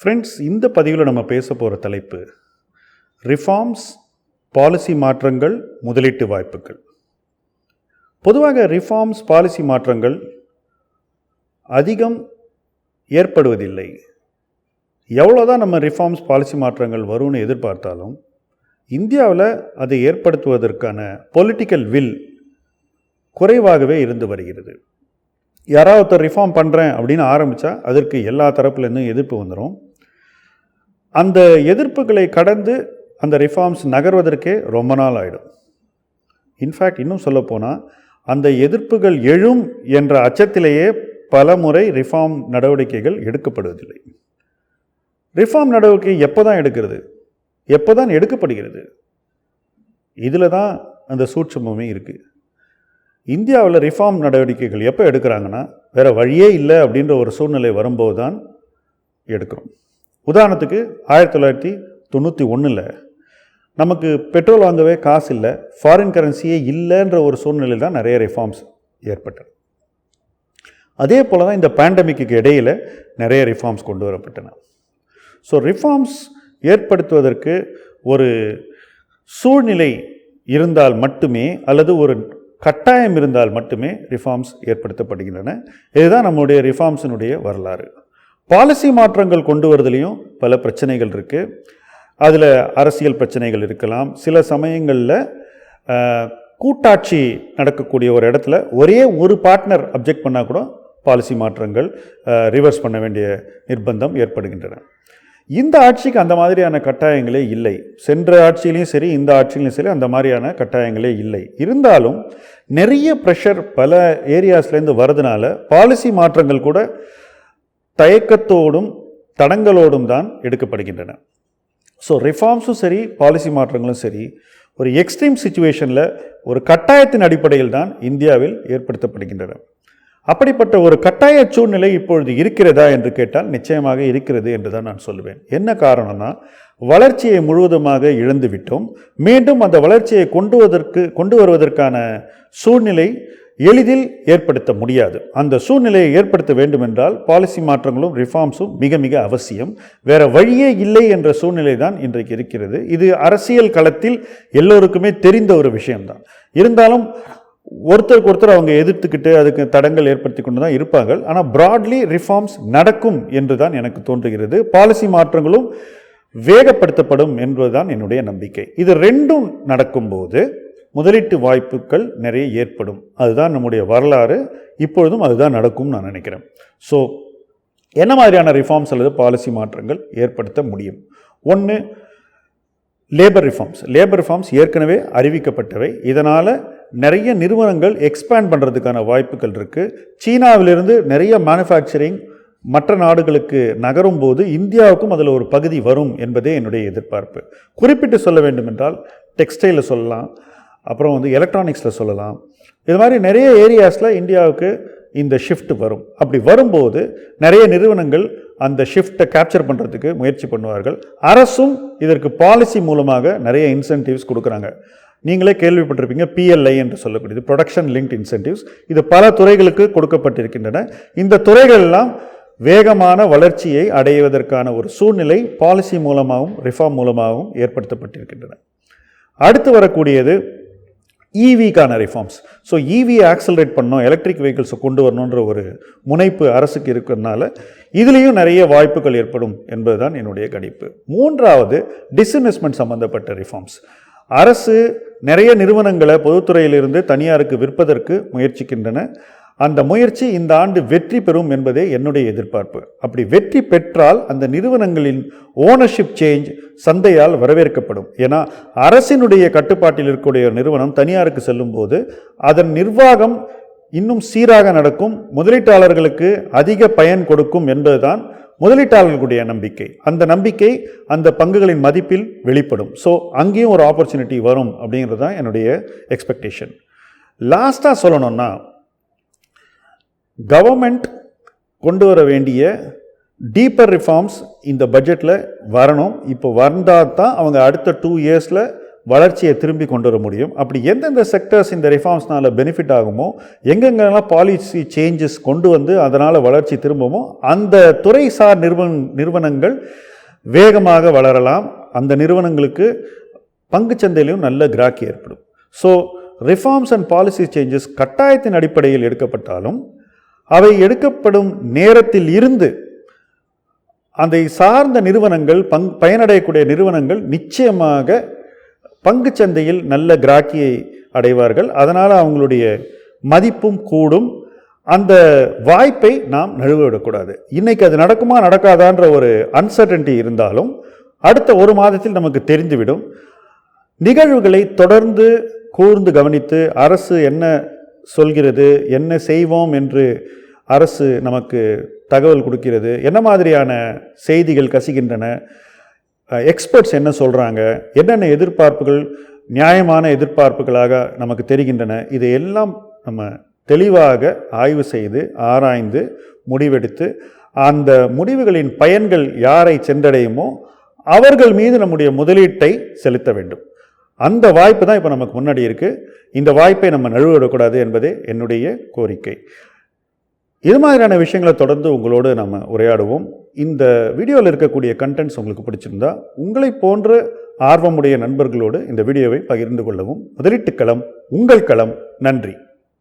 Friends இந்த பதிவில் நம்ம பேச போகிற தலைப்பு ரிஃபார்ம்ஸ் பாலிசி மாற்றங்கள் முதலீட்டு வாய்ப்புகள். பொதுவாக ரிஃபார்ம்ஸ் பாலிசி மாற்றங்கள் அதிகம் ஏற்படுவதில்லை. எவ்வளோதான் நம்ம ரிஃபார்ம்ஸ் பாலிசி மாற்றங்கள் வரும்னு எதிர்பார்த்தாலும் இந்தியாவில் அதை ஏற்படுத்துவதற்கான பொலிட்டிக்கல் வில் குறைவாகவே இருந்து வருகிறது. யாராவது ஒருத்தர் ரிஃபார்ம் பண்ணுறேன் அப்படின்னு ஆரம்பித்தா அதற்கு எல்லா தரப்புலேருந்தும் எதிர்ப்பு வந்துடும் அந்த எதிர்ப்புகளை கடந்து அந்த ரிஃபார்ம்ஸ் நகர்வதற்கே ரொம்ப நாள் ஆகிடும் இன்ஃபேக்ட் இன்னும் சொல்லப்போனால் அந்த எதிர்ப்புகள் எழும் என்ற அச்சத்திலேயே பல முறை ரிஃபார்ம் நடவடிக்கைகள் எடுக்கப்படுவதில்லை. ரிஃபார்ம் நடவடிக்கை எப்போ தான் எடுக்கிறது? எப்போ தான் எடுக்கப்படுகிறது? இதில் தான் அந்த சூட்சமுமே இருக்குது இந்தியாவில் ரிஃபார்ம் நடவடிக்கைகள் எப்போ எடுக்கிறாங்கன்னா வேறு வழியே இல்லை அப்படின்ற ஒரு சூழ்நிலை வரும்போது தான் எடுக்கிறோம். உதாரணத்துக்கு ஆயிரத்தி தொள்ளாயிரத்தி தொண்ணூற்றி ஒன்றில் நமக்கு பெட்ரோல் வாங்கவே காசு இல்லை ஃபாரின் கரன்சியே இல்லைன்ற ஒரு சூழ்நிலையில் தான் நிறைய ரிஃபார்ம்ஸ் ஏற்பட்டது. அதே போல் தான் இந்த பேண்டமிக்கு இடையில் நிறைய ரிஃபார்ம்ஸ் கொண்டு வரப்பட்டன. ஸோ ரிஃபார்ம்ஸ் ஏற்படுத்துவதற்கு ஒரு சூழ்நிலை இருந்தால் மட்டுமே அல்லது ஒரு கட்டாயம் இருந்தால் மட்டுமே ரிஃபார்ம்ஸ் ஏற்படுத்தப்படுகின்றன. இதுதான் நம்முடைய ரிஃபார்ம்ஸினுடைய வரலாறு. பாலிசி மாற்றங்கள் கொண்டு வரதுலேயும் பல பிரச்சனைகள் இருக்குது அதில் அரசியல் பிரச்சனைகள் இருக்கலாம். சில சமயங்களில் கூட்டாட்சி நடக்கக்கூடிய ஒரு இடத்துல ஒரே ஒரு பார்ட்னர் அப்ஜெக்ட் பண்ணால் கூட பாலிசி மாற்றங்கள் ரிவர்ஸ் பண்ண வேண்டிய நிர்பந்தம் ஏற்படுகின்றன. இந்த ஆட்சிக்கு அந்த மாதிரியான கட்டாயங்களே இல்லை. சென்ற ஆட்சியிலையும் சரி இந்த ஆட்சியிலையும் சரி அந்த மாதிரியான கட்டாயங்களே இல்லை. இருந்தாலும் நிறைய ப்ரெஷர் பல ஏரியாஸ்லேருந்து வரதுனால பாலிசி மாற்றங்கள் கூட தயக்கத்தோடும் தடங்களோடும் தான் எடுக்கப்படுகின்றன. ஸோ ரிஃபார்ம்ஸும் சரி பாலிசி மாற்றங்களும் சரி ஒரு எக்ஸ்ட்ரீம் சுச்சுவேஷனில் ஒரு கட்டாயத்தின் அடிப்படையில் தான் இந்தியாவில் ஏற்படுத்தப்படுகின்றன. அப்படிப்பட்ட ஒரு கட்டாய சூழ்நிலை இப்பொழுது இருக்கிறதா என்று கேட்டால் நிச்சயமாக இருக்கிறது என்று தான் நான் சொல்லுவேன். என்ன காரணம்னா வளர்ச்சியை முழுவதுமாக இழந்துவிட்டோம். மீண்டும் அந்த வளர்ச்சியை கொண்டு வருவதற்கு கொண்டு வருவதற்கான சூழ்நிலை எளிதில் ஏற்படுத்த முடியாது. அந்த சூழ்நிலையை ஏற்படுத்த வேண்டுமென்றால் பாலிசி மாற்றங்களும் ரிஃபார்ம்ஸும் மிக மிக அவசியம். வேற வழியே இல்லை என்ற சூழ்நிலை தான் இன்றைக்கு இருக்கிறது. இது அரசியல் களத்தில் எல்லோருக்குமே தெரிந்த ஒரு விஷயம்தான். இருந்தாலும் ஒருத்தருக்கு ஒருத்தர் அவங்க எதிர்த்துக்கிட்டு அதுக்கு தடங்கள் ஏற்படுத்தி கொண்டு தான் இருப்பார்கள். ஆனால் ப்ராட்லி ரிஃபார்ம்ஸ் நடக்கும் என்று தான் எனக்கு தோன்றுகிறது. பாலிசி மாற்றங்களும் வேகப்படுத்தப்படும் என்பதுதான் என்னுடைய நம்பிக்கை. இது ரெண்டும் நடக்கும்போது முதலீட்டு வாய்ப்புகள் நிறைய ஏற்படும். அதுதான் நம்முடைய வரலாறு. இப்பொழுதும் அதுதான் நடக்கும்னு நான் நினைக்கிறேன். ஸோ என்ன மாதிரியான ரிஃபார்ம்ஸ் அல்லது பாலிசி மாற்றங்கள் ஏற்படுத்த முடியும்? ஒன்று லேபர் ரிஃபார்ம்ஸ் லேபர் ரிஃபார்ம்ஸ் ஏற்கனவே அறிவிக்கப்பட்டவை. இதனால் நிறைய நிறுவனங்கள் எக்ஸ்பேண்ட் பண்ணுறதுக்கான வாய்ப்புகள் இருக்குது சீனாவிலிருந்து நிறைய மேனுஃபேக்சரிங் மற்ற நாடுகளுக்கு நகரும் போது இந்தியாவுக்கும் அதில் ஒரு பகுதி வரும் என்பதே என்னுடைய எதிர்பார்ப்பு. குறிப்பிட்டு சொல்ல வேண்டும் என்றால் டெக்ஸ்டைலில் சொல்லலாம். அப்புறம் வந்து எலக்ட்ரானிக்ஸில் சொல்லலாம். இது மாதிரி நிறைய ஏரியாஸில் இந்தியாவுக்கு இந்த ஷிஃப்ட் வரும். அப்படி வரும்போது நிறைய நிறுவனங்கள் அந்த ஷிஃப்ட்டை கேப்சர் பண்ணுறதுக்கு முயற்சி பண்ணுவார்கள். அரசும் இதற்கு பாலிசி மூலமாக நிறைய இன்சென்டிவ்ஸ் கொடுக்குறாங்க. நீங்களே கேள்விப்பட்டிருப்பீங்க பிஎல்ஐ என்று சொல்லக்கூடியது ப்ரொடக்ஷன் லிங்க்ட் இன்சென்டிவ்ஸ் இது பல துறைகளுக்கு கொடுக்கப்பட்டிருக்கின்றன. இந்த துறைகள்லாம் வேகமான வளர்ச்சியை அடைவதற்கான ஒரு சூழ்நிலை பாலிசி மூலமாகவும் ரிஃபார்ம் மூலமாகவும் ஏற்படுத்தப்பட்டிருக்கின்றன. அடுத்து வரக்கூடியது ஈவிக்கான ரிஃபார்ம்ஸ் ஸோ ஈவியை ஆக்சலரேட் பண்ணோம் எலக்ட்ரிக் வெஹிக்கிள்ஸை கொண்டு வரணுன்ற ஒரு முனைப்பு அரசுக்கு இருக்கிறதுனால இதுலேயும் நிறைய வாய்ப்புகள் ஏற்படும் என்பதுதான் என்னுடைய கணிப்பு. மூன்றாவது டிஸ்இன்வெஸ்ட்மெண்ட் சம்மந்தப்பட்ட ரிஃபார்ம்ஸ் அரசு நிறைய நிறுவனங்களை பொதுத்துறையிலிருந்து தனியாருக்கு விற்பதற்கு முயற்சிக்கின்றன. அந்த முயற்சி இந்த ஆண்டு வெற்றி பெறும் என்பதே என்னுடைய எதிர்பார்ப்பு. அப்படி வெற்றி பெற்றால் அந்த நிறுவனங்களின் ஓனர்ஷிப் சேஞ்ச் சந்தையால் வரவேற்கப்படும். ஏன்னா அரசினுடைய கட்டுப்பாட்டில் இருக்கக்கூடிய நிறுவனம் தனியாருக்கு செல்லும்போது அதன் நிர்வாகம் இன்னும் சீராக நடக்கும். முதலீட்டாளர்களுக்கு அதிக பயன் கொடுக்கும் என்பதுதான் முதலீட்டாளர்களுடைய நம்பிக்கை. அந்த நம்பிக்கை அந்த பங்குகளின் மதிப்பில் வெளிப்படும். ஸோ அங்கேயும் ஒரு ஆப்பர்ச்சுனிட்டி வரும் அப்படிங்கிறது தான் என்னுடைய எக்ஸ்பெக்டேஷன் லாஸ்ட்டாக சொல்லணும்னா கவர்மெண்ட் கொண்டு வர வேண்டிய டீப்பர் ரிஃபார்ம்ஸ் இந்த பட்ஜெட்டில் வரணும். இப்போ வந்தால் தான் அவங்க அடுத்த டூ இயர்ஸில் வளர்ச்சியை திரும்பி கொண்டு வர முடியும். அப்படி எந்தெந்த செக்டர்ஸ் இந்த ரிஃபார்ம்ஸ்னால பெனிஃபிட் ஆகுமோ எங்கெங்கெல்லாம் பாலிசி சேஞ்சஸ் கொண்டு வந்து அதனால் வளர்ச்சி திரும்புமோ அந்த துறை சார் நிறுவன நிறுவனங்கள் வேகமாக வளரலாம். அந்த நிறுவனங்களுக்கு பங்குச்சந்தையிலும் நல்ல கிராக்கி ஏற்படும். So reforms and policy changes கட்டாயத்தின் அடிப்படையில் எடுக்கப்பட்டாலும் அவை எடுக்கப்படும் நேரத்தில் இருந்து அதை சார்ந்த நிறுவனங்கள் பங் பயனடையக்கூடிய நிறுவனங்கள் நிச்சயமாக பங்கு சந்தையில் நல்ல கிராக்கியை அடைவார்கள். அதனால் அவங்களுடைய மதிப்பும் கூடும். அந்த வாய்ப்பை நாம் நழுவிடக்கூடாது. இன்றைக்கி அது நடக்குமா நடக்காதான்ற ஒரு அன்சர்டன்டி இருந்தாலும் அடுத்த ஒரு மாதத்தில் நமக்கு தெரிந்துவிடும். நிகழ்வுகளை தொடர்ந்து கூர்ந்து கவனித்து அரசு என்ன சொல்கிறது என்ன செய்வோம் என்று அரசு நமக்கு தகவல் கொடுக்கிறது. என்ன மாதிரியான செய்திகள் கசிகின்றன? எக்ஸ்பர்ட்ஸ் என்ன சொல்கிறாங்க என்னென்ன எதிர்பார்ப்புகள் நியாயமான எதிர்பார்ப்புகளாக நமக்கு தெரிகின்றன? இதையெல்லாம் நம்ம தெளிவாக ஆய்வு செய்து ஆராய்ந்து முடிவெடுத்து அந்த முடிவுகளின் பயன்கள் யாரை சென்றடையுமோ அவர்கள் மீது நம்முடைய முதலீட்டை செலுத்த வேண்டும். அந்த வாய்ப்பு தான் இப்போ நமக்கு முன்னாடி இருக்குது இந்த வாய்ப்பை நம்ம நழுவிடக்கூடாது என்பதே என்னுடைய கோரிக்கை. இது மாதிரியான விஷயங்களை தொடர்ந்து உங்களோடு நம்ம உரையாடுவோம். இந்த வீடியோவில் இருக்கக்கூடிய கண்டென்ட்ஸ் உங்களுக்கு பிடிச்சிருந்தா உங்களை போன்ற ஆர்வமுடைய நண்பர்களோடு இந்த வீடியோவை பகிர்ந்து கொள்ளவும். முதலீட்டு களம் உங்கள் களம். நன்றி.